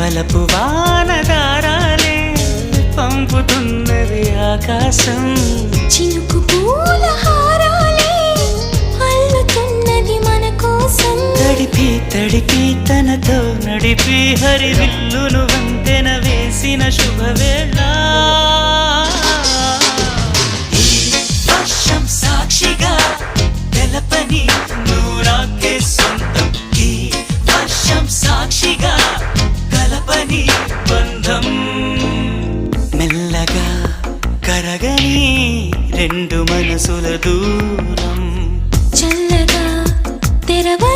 వలపు వానదారాలే పంపుతున్నది ఆకాశం. చినుకు పూల హారాలే అల్లుతున్నది మన కోసం. తడిపి తడిపి తనతో నడిపి హరివిల్లును వంతెన వేసిన శుభవేళ. వర్షం సాక్షిగా తెలపని నాకే సొంతం. ఈ వర్షం సాక్షిగా నీ బంధం. మెల్లగా కరగని రెండు మనసుల దూరం. చల్లగా తెరవ